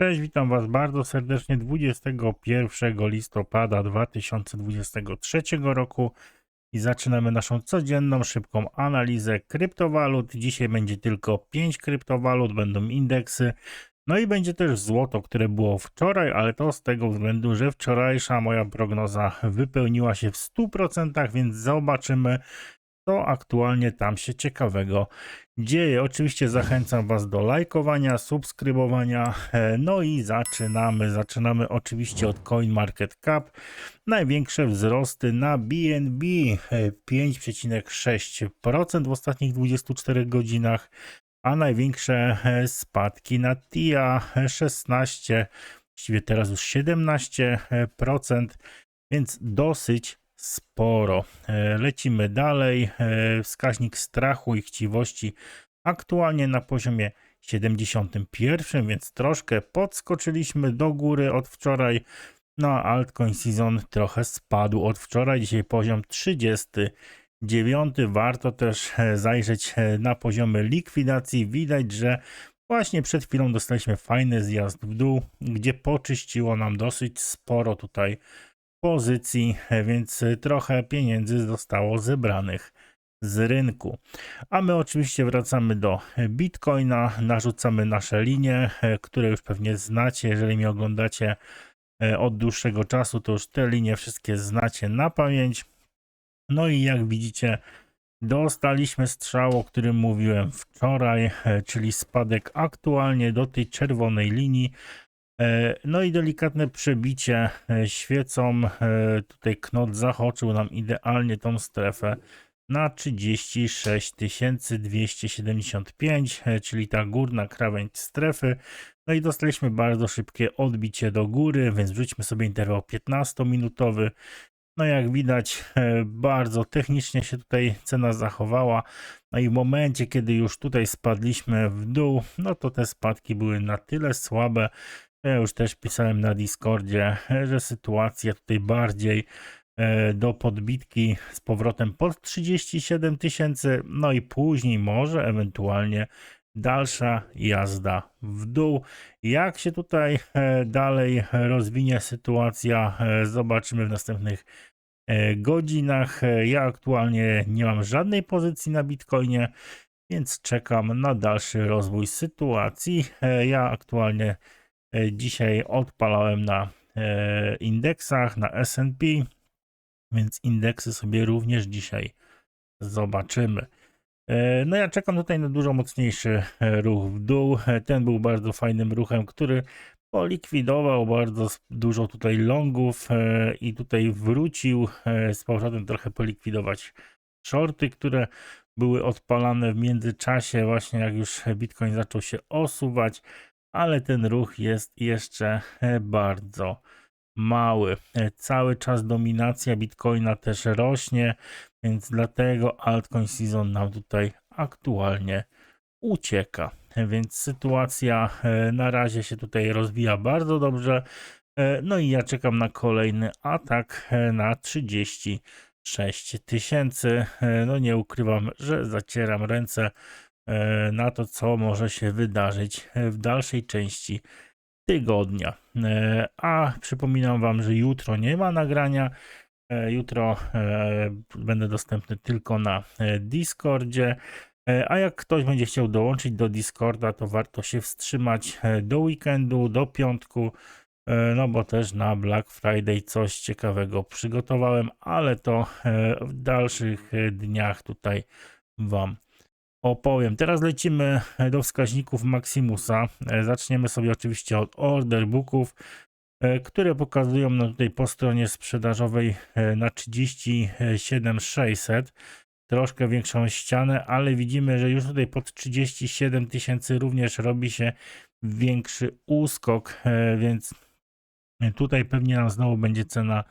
Cześć, witam Was bardzo serdecznie 21 listopada 2023 roku i zaczynamy naszą codzienną, szybką analizę kryptowalut. Dzisiaj będzie tylko 5 kryptowalut, będą indeksy, no i będzie też złoto, które było wczoraj, ale to z tego względu, że wczorajsza moja prognoza wypełniła się w 100%, więc zobaczymy, co aktualnie tam się ciekawego dzieje. Oczywiście zachęcam Was do lajkowania, subskrybowania. e, No i zaczynamy. Zaczynamy oczywiście od CoinMarketCap. Największe wzrosty na BNB e, 5,6% w ostatnich 24 godzinach, a największe e, spadki na TIA e, 16, właściwie teraz już 17%, więc dosyć sporo. E, Lecimy dalej. E, Wskaźnik strachu i chciwości aktualnie na poziomie 71, więc troszkę podskoczyliśmy do góry od wczoraj. No altcoin season trochę spadł od wczoraj. Dzisiaj poziom 39. Warto też e, zajrzeć na poziomy likwidacji. Widać, że właśnie przed chwilą dostaliśmy fajny zjazd w dół, gdzie poczyściło nam dosyć sporo tutaj pozycji, więc trochę pieniędzy zostało zebranych z rynku. A my oczywiście wracamy do Bitcoina, narzucamy nasze linie, które już pewnie znacie, jeżeli mnie oglądacie e, od dłuższego czasu, to już te linie wszystkie znacie na pamięć. No i jak widzicie, dostaliśmy strzał, o którym mówiłem wczoraj, e, czyli spadek aktualnie do tej czerwonej linii. E, No i delikatne przebicie e, świecą. e, Tutaj knot zahaczył nam idealnie tą strefę na 36 275, e, czyli ta górna krawędź strefy. No i dostaliśmy bardzo szybkie odbicie do góry, więc wrzućmy sobie interwał 15-minutowy. No jak widać, bardzo technicznie się tutaj cena zachowała. No i w momencie, kiedy już tutaj spadliśmy w dół, no to te spadki były na tyle słabe, ja już też pisałem na Discordzie, że sytuacja tutaj bardziej e, do podbitki z powrotem pod 37 tysięcy, no i później może ewentualnie dalsza jazda w dół. Jak się tutaj e, dalej rozwinie sytuacja, e, zobaczymy w następnych godzinach. Ja aktualnie nie mam żadnej pozycji na Bitcoinie, więc czekam na dalszy rozwój sytuacji. Ja aktualnie Dzisiaj odpalałem na e, indeksach, na S&P, więc indeksy sobie również dzisiaj zobaczymy. E, No ja czekam tutaj na dużo mocniejszy e, ruch w dół. E, Ten był bardzo fajnym ruchem, który polikwidował bardzo dużo tutaj longów e, i tutaj wrócił e, z powrotem trochę polikwidować shorty, które były odpalane w międzyczasie właśnie jak już Bitcoin zaczął się osuwać ale ten ruch jest jeszcze bardzo mały. E, Cały czas dominacja Bitcoina też rośnie, więc dlatego altcoin season nam tutaj aktualnie ucieka. E, Więc sytuacja e, na razie się tutaj rozwija bardzo dobrze. No i ja czekam na kolejny atak na 36 tysięcy. No nie ukrywam, że zacieram ręce na to, co może się wydarzyć e, w dalszej części tygodnia. E, A przypominam Wam, że jutro nie ma nagrania. E, Jutro e, będę dostępny tylko na e, Discordzie. E, A jak ktoś będzie chciał dołączyć do Discorda, to warto się wstrzymać e, do weekendu, do piątku. e, No bo też na Black Friday coś ciekawego przygotowałem, ale to e, w dalszych e, dniach tutaj Wam opowiem. Teraz lecimy do wskaźników Maximusa. E, Zaczniemy sobie oczywiście od order booków, e, które pokazują nam tutaj po stronie sprzedażowej e, na 37600 troszkę większą ścianę, ale widzimy, że już tutaj pod 37 tysięcy również robi się większy uskok, więc tutaj pewnie nam znowu będzie cena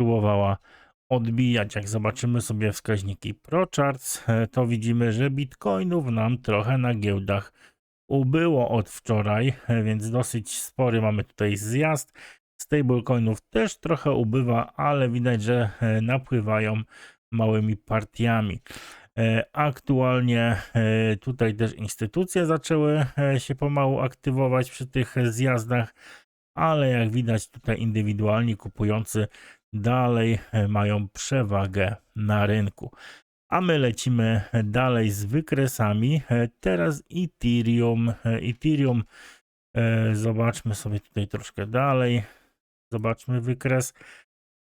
próbowała odbijać. Jak zobaczymy sobie wskaźniki ProCharts, e, to widzimy, że bitcoinów nam trochę na giełdach ubyło od wczoraj, e, więc dosyć spory mamy tutaj zjazd. Stablecoinów też trochę ubywa, ale widać, że e, napływają małymi partiami. Aktualnie tutaj też instytucje zaczęły się pomału aktywować przy tych zjazdach, ale jak widać tutaj indywidualni kupujący dalej e, mają przewagę na rynku. A my lecimy dalej z wykresami. E, Teraz Ethereum. E, Ethereum, e, zobaczmy sobie tutaj troszkę dalej. Zobaczmy wykres.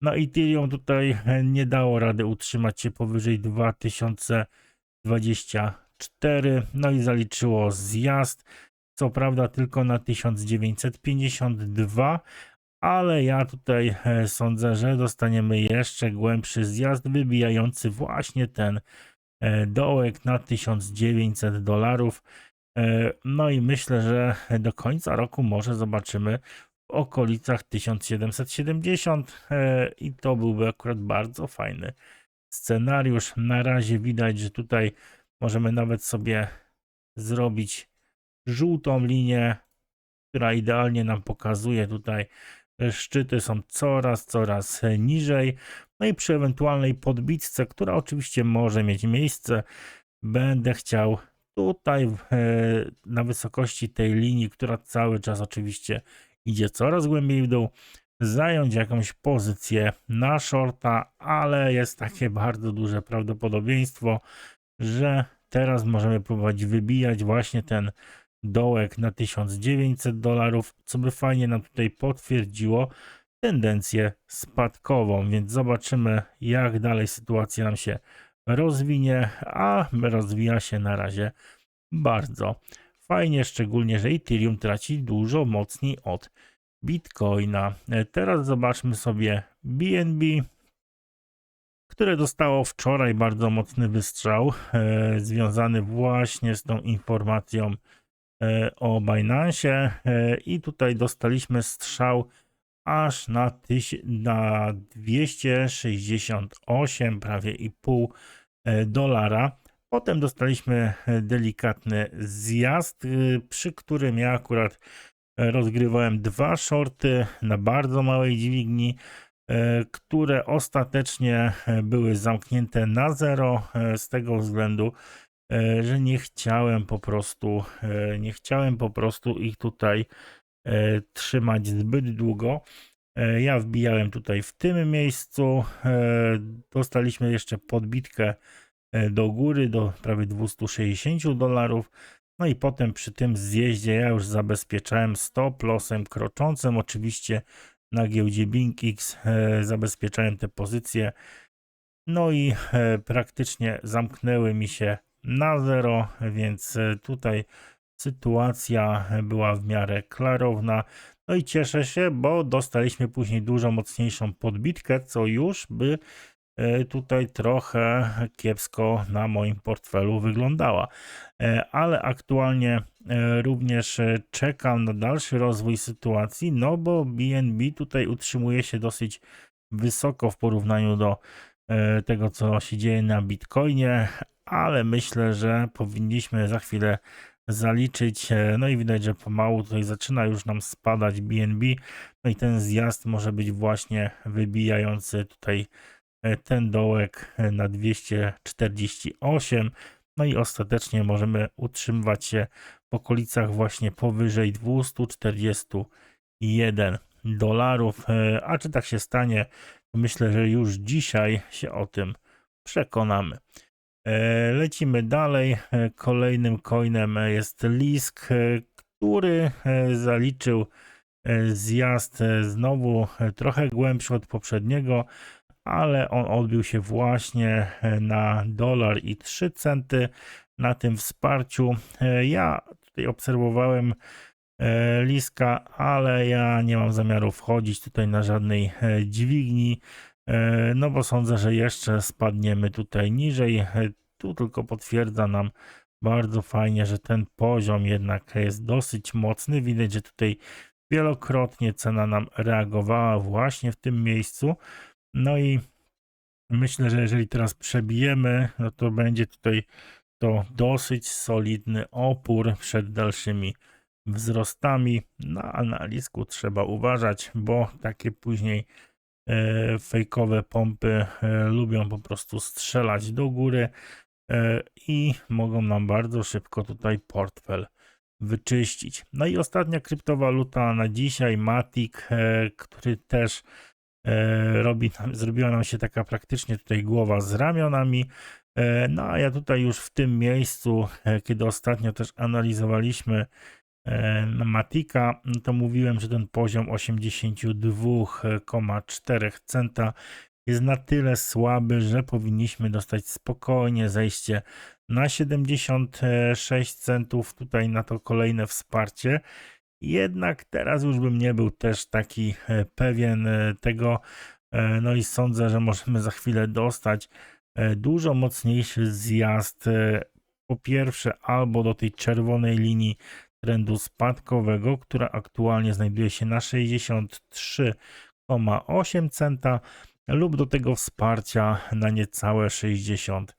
No Ethereum tutaj e, nie dało rady utrzymać się powyżej 2024. No i zaliczyło zjazd. Co prawda tylko na 1952, ale ja tutaj e, sądzę, że dostaniemy jeszcze głębszy zjazd, wybijający właśnie ten e, dołek na 1900 dolarów. E, No i myślę, że do końca roku może zobaczymy w okolicach 1770 e, i to byłby akurat bardzo fajny scenariusz. Na razie widać, że tutaj możemy nawet sobie zrobić żółtą linię, która idealnie nam pokazuje tutaj szczyty są coraz, coraz niżej. No i przy ewentualnej podbitce, która oczywiście może mieć miejsce, będę chciał tutaj e, na wysokości tej linii, która cały czas oczywiście idzie coraz głębiej w dół, zająć jakąś pozycję na shorta, ale jest takie bardzo duże prawdopodobieństwo, że teraz możemy próbować wybijać właśnie ten dołek na 1900 dolarów, co by fajnie nam tutaj potwierdziło tendencję spadkową, więc zobaczymy jak dalej sytuacja nam się rozwinie, a rozwija się na razie bardzo fajnie, szczególnie, że Ethereum traci dużo mocniej od Bitcoina. E, Teraz zobaczmy sobie BNB, które dostało wczoraj bardzo mocny wystrzał, e, związany właśnie z tą informacją o Binance e, i tutaj dostaliśmy strzał aż na, tyś- na 268 prawie i pół e, dolara. Potem dostaliśmy e, delikatny zjazd, e, przy którym ja akurat e, rozgrywałem dwa shorty na bardzo małej dźwigni, e, które ostatecznie e, były zamknięte na zero e, z tego względu, e, że nie chciałem po prostu, e, nie chciałem po prostu ich tutaj e, trzymać zbyt długo. E, Ja wbijałem tutaj w tym miejscu. e, Dostaliśmy jeszcze podbitkę e, do góry do prawie 260 dolarów. No i potem przy tym zjeździe ja już zabezpieczałem stop lossem kroczącym. Oczywiście na giełdzie BinkX e, zabezpieczałem te pozycje. No i e, praktycznie zamknęły mi się na zero, więc e, tutaj sytuacja była w miarę klarowna. No i cieszę się, bo dostaliśmy później dużo mocniejszą podbitkę, co już by e, tutaj trochę kiepsko na moim portfelu wyglądała. E, Ale aktualnie również czekam na dalszy rozwój sytuacji, no bo BNB tutaj utrzymuje się dosyć wysoko w porównaniu do tego, co się dzieje na Bitcoinie, ale myślę, że powinniśmy za chwilę zaliczyć. e, No i widać, że pomału tutaj zaczyna już nam spadać BNB. No i ten zjazd może być właśnie wybijający tutaj e, ten dołek e, na 248. No i ostatecznie możemy utrzymywać się w okolicach właśnie powyżej 241 dolarów. E, A czy tak się stanie, myślę, że już dzisiaj się o tym przekonamy. E, Lecimy dalej. E, Kolejnym coinem jest Lisk, e, który zaliczył zjazd znowu trochę głębszy od poprzedniego, ale on odbił się właśnie na dolar i 3 centy na tym wsparciu. Ja tutaj obserwowałem Liska, ale ja nie mam zamiaru wchodzić tutaj na żadnej e, dźwigni. E, No bo sądzę, że jeszcze spadniemy tutaj niżej. E, Tu tylko potwierdza nam bardzo fajnie, że ten poziom jednak jest dosyć mocny. Widać, że tutaj wielokrotnie cena nam reagowała właśnie w tym miejscu. No i myślę, że jeżeli teraz przebijemy, no to będzie tutaj to dosyć solidny opór przed dalszymi wzrostami. Na lisku trzeba uważać, bo takie później e, fejkowe pompy e, lubią po prostu strzelać do góry. e, i mogą nam bardzo szybko tutaj portfel wyczyścić. No i ostatnia kryptowaluta na dzisiaj, Matic, e, który też e, robi, zrobiła nam się taka praktycznie tutaj głowa z ramionami. E, No a ja tutaj już w tym miejscu, e, kiedy ostatnio też analizowaliśmy Matika, no to mówiłem, że ten poziom 82,4 centa jest na tyle słaby, że powinniśmy dostać spokojnie zejście na 76 centów, tutaj na to kolejne wsparcie. Jednak teraz już bym nie był też taki e, pewien e, tego, e, no i sądzę, że możemy za chwilę dostać e, dużo mocniejszy zjazd. e, Po pierwsze, albo do tej czerwonej linii trendu spadkowego, która aktualnie znajduje się na 63,8 centa, lub do tego wsparcia na niecałe 60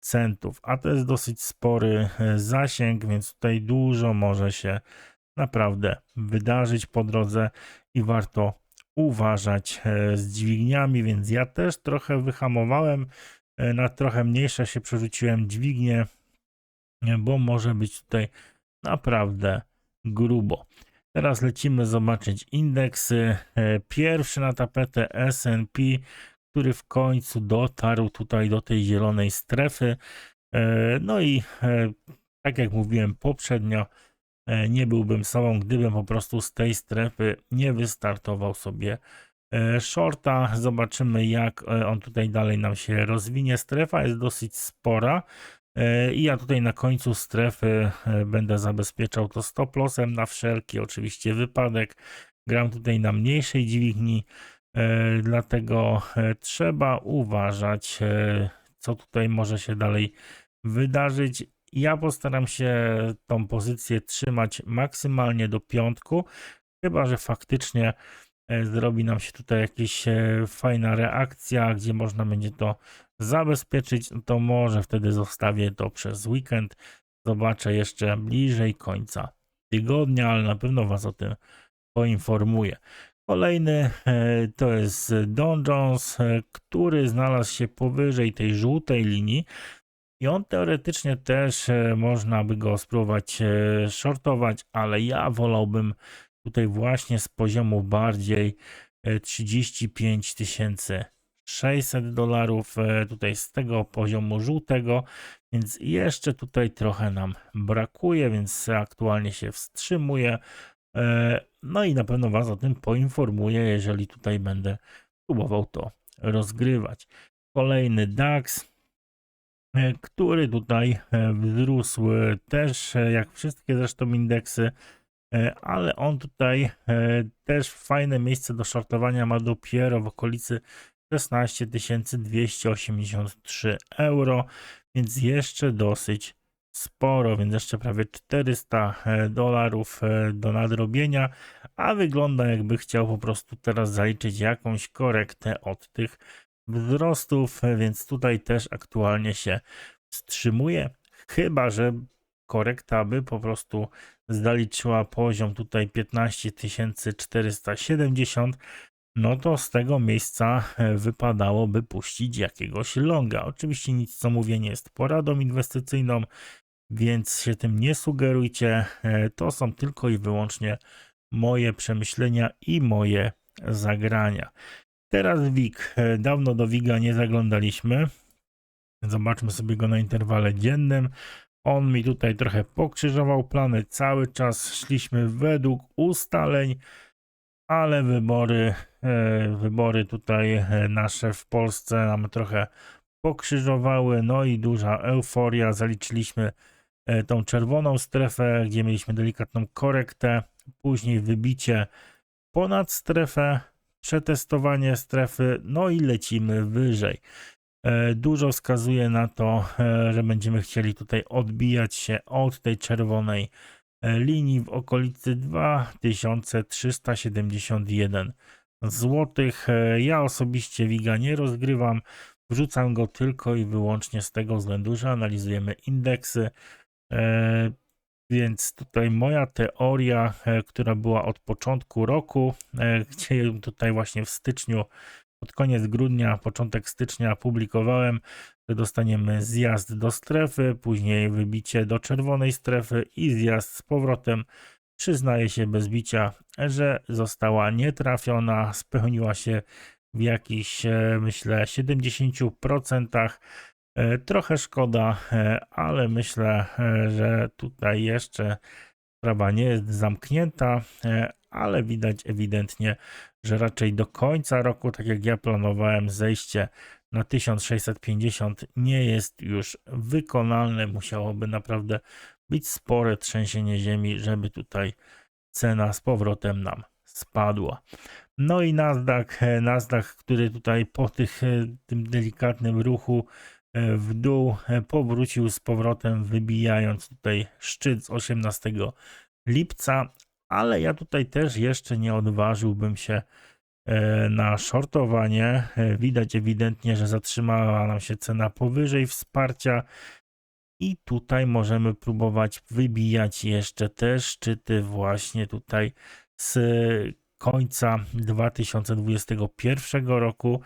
centów. A to jest dosyć spory e, zasięg, więc tutaj dużo może się naprawdę wydarzyć po drodze i warto uważać e, z dźwigniami, więc ja też trochę wyhamowałem, e, na trochę mniejsze się przerzuciłem dźwignię, bo może być tutaj naprawdę grubo. Teraz lecimy zobaczyć indeksy. E, Pierwszy na tapetę S&P, który w końcu dotarł tutaj do tej zielonej strefy. E, No i e, tak jak mówiłem poprzednio, nie byłbym sobą, gdybym po prostu z tej strefy nie wystartował sobie shorta. Zobaczymy, jak on tutaj dalej nam się rozwinie. Strefa jest dosyć spora. E, I ja tutaj na końcu strefy e, będę zabezpieczał to stop lossem na wszelki oczywiście wypadek. Gram tutaj na mniejszej dźwigni, e, dlatego trzeba uważać, co tutaj może się dalej wydarzyć. Ja postaram się tą pozycję trzymać maksymalnie do piątku, chyba że faktycznie zrobi nam się tutaj jakaś e, fajna reakcja, gdzie można będzie to zabezpieczyć, no to może wtedy zostawię to przez weekend. Zobaczę jeszcze bliżej końca tygodnia, ale na pewno Was o tym poinformuję. Kolejny e, to jest Don Jones, e, który znalazł się powyżej tej żółtej linii i on teoretycznie też e, można by go spróbować e, shortować, ale ja wolałbym tutaj właśnie z poziomu bardziej e, 35 tysięcy 600 dolarów e, tutaj z tego poziomu żółtego, więc jeszcze tutaj trochę nam brakuje, więc aktualnie się wstrzymuję. E, No i na pewno Was o tym poinformuję, jeżeli tutaj będę próbował to rozgrywać. Kolejny DAX, e, który tutaj e, wzrósł e, też, e, jak wszystkie zresztą indeksy, e, ale on tutaj e, też fajne miejsce do shortowania ma dopiero w okolicy 16 283 euro, więc jeszcze dosyć sporo, więc jeszcze prawie 400 e, dolarów e, do nadrobienia, a wygląda jakby chciał po prostu teraz zaliczyć jakąś korektę od tych wzrostów, e, więc tutaj też aktualnie się wstrzymuje, chyba że korekta by po prostu zaliczyła poziom tutaj 15 470, no to z tego miejsca e, wypadałoby puścić jakiegoś longa. Oczywiście nic co mówię nie jest poradą inwestycyjną, więc się tym nie sugerujcie. E, To są tylko i wyłącznie moje przemyślenia i moje zagrania. Teraz WIG. E, Dawno do WIGa nie zaglądaliśmy. Zobaczmy sobie go na interwale dziennym. On mi tutaj trochę pokrzyżował plany. Cały czas szliśmy według ustaleń, ale wybory, e, wybory tutaj e, nasze w Polsce nam trochę pokrzyżowały. No i duża euforia. Zaliczyliśmy e, tą czerwoną strefę, gdzie mieliśmy delikatną korektę. Później wybicie ponad strefę, przetestowanie strefy, no i lecimy wyżej. E, Dużo wskazuje na to, e, że będziemy chcieli tutaj odbijać się od tej czerwonej e, linii w okolicy 2371 złotych. Ja osobiście Wiga nie rozgrywam, wrzucam go tylko i wyłącznie z tego względu, że analizujemy indeksy. Więc tutaj moja teoria, która była od początku roku, gdzie tutaj właśnie w styczniu pod koniec grudnia, początek stycznia publikowałem, że dostaniemy zjazd do strefy, później wybicie do czerwonej strefy i zjazd z powrotem. Przyznaje się bez bicia, że została nietrafiona, spełniła się w jakichś, e, myślę, 70%. E, Trochę szkoda, e, ale myślę, że tutaj jeszcze sprawa nie jest zamknięta, ale widać ewidentnie, że raczej do końca roku, tak jak ja planowałem, zejście na 1650 nie jest już wykonalne. Musiałoby naprawdę być spore trzęsienie ziemi, żeby tutaj cena z powrotem nam spadła. No i Nasdaq, Nasdaq, który tutaj po tych, e, tym delikatnym ruchu e, w dół e, powrócił z powrotem, wybijając tutaj szczyt z 18 lipca, ale ja tutaj też jeszcze nie odważyłbym się e, na shortowanie. E, Widać ewidentnie, że zatrzymała nam się cena powyżej wsparcia i tutaj możemy próbować wybijać jeszcze te szczyty właśnie tutaj z końca 2021 roku.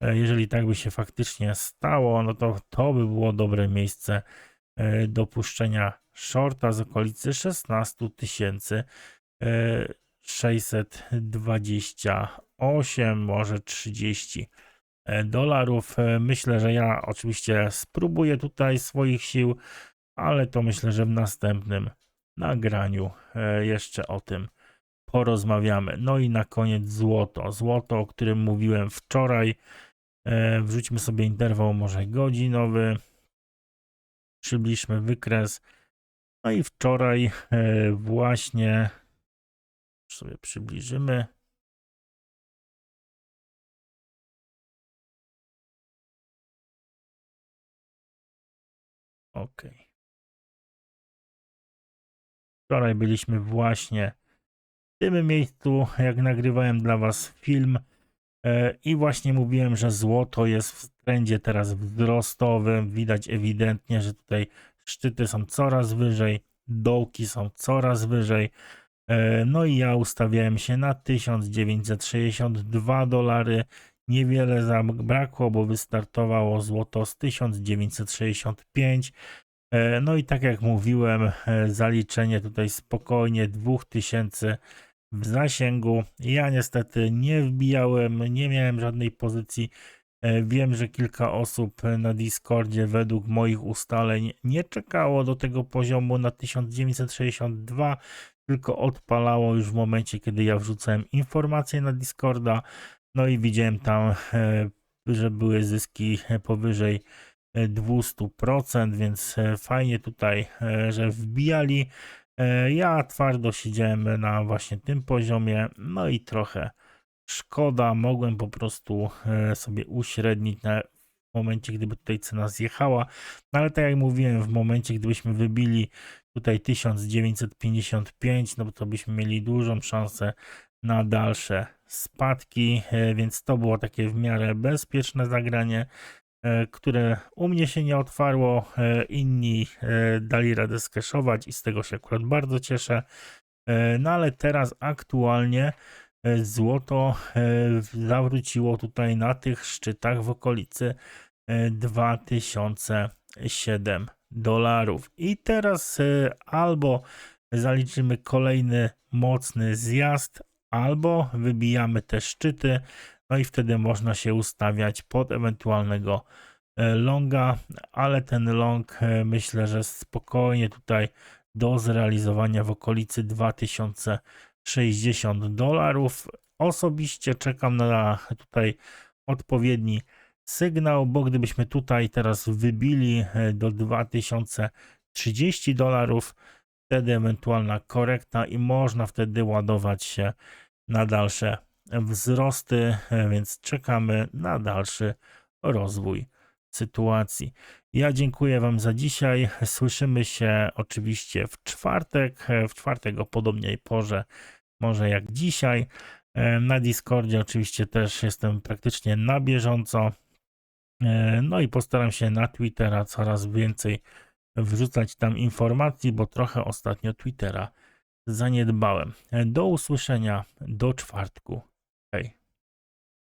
E, Jeżeli tak by się faktycznie stało, no to to by było dobre miejsce e, do puszczenia shorta z okolicy 16 tysięcy 628, może 30 e, dolarów. E, Myślę, że ja oczywiście spróbuję tutaj swoich sił, ale to myślę, że w następnym nagraniu e, jeszcze o tym porozmawiamy. No i na koniec złoto. Złoto, o którym mówiłem wczoraj. Wrzućmy sobie interwał może godzinowy. Przybliżmy wykres. No i wczoraj właśnie sobie przybliżymy. Ok. Wczoraj byliśmy właśnie w tym miejscu, jak nagrywałem dla Was film. E, I właśnie mówiłem, że złoto jest w trendzie teraz wzrostowym. Widać ewidentnie, że tutaj szczyty są coraz wyżej, dołki są coraz wyżej. E, No i ja ustawiałem się na 1962 dolary. Niewiele zabrakło, bo wystartowało złoto z 1965. E, No i tak jak mówiłem, e, zaliczenie tutaj spokojnie 2000 w zasięgu. Ja niestety nie wbijałem, nie miałem żadnej pozycji. Wiem, że kilka osób na Discordzie według moich ustaleń nie czekało do tego poziomu na 1962, tylko odpalało już w momencie, kiedy ja wrzucałem informacje na Discorda. No i widziałem tam, e, że były zyski powyżej e, 200%, więc e, fajnie tutaj, e, że wbijali. E, Ja twardo siedziałem na właśnie tym poziomie, no i trochę szkoda, mogłem po prostu e, sobie uśrednić na w momencie, gdyby tutaj cena zjechała, no ale tak jak mówiłem, w momencie, gdybyśmy wybili tutaj 1955, no to byśmy mieli dużą szansę na dalsze spadki, e, więc to było takie w miarę bezpieczne zagranie, e, które u mnie się nie otwarło, e, inni dali radę skeszować i z tego się akurat bardzo cieszę. No ale teraz aktualnie złoto zawróciło tutaj na tych szczytach w okolicy e, 2007 dolarów. I teraz e, albo zaliczymy kolejny mocny zjazd, albo wybijamy te szczyty, no i wtedy można się ustawiać pod ewentualnego e, longa, ale ten long e, myślę, że spokojnie tutaj do zrealizowania w okolicy 2060 dolarów. Osobiście czekam na tutaj odpowiedni sygnał, bo gdybyśmy tutaj teraz wybili e, do 2030 dolarów, wtedy ewentualna korekta i można wtedy ładować się na dalsze wzrosty, e, więc czekamy na dalszy rozwój sytuacji. Ja dziękuję Wam za dzisiaj. Słyszymy się oczywiście w czwartek, e, w czwartek o podobnej porze, może jak dzisiaj. Na Discordzie oczywiście też jestem praktycznie na bieżąco. E, No i postaram się na Twittera coraz więcej wrzucać tam informacji, bo trochę ostatnio Twittera zaniedbałem. E, Do usłyszenia do czwartku. Hej.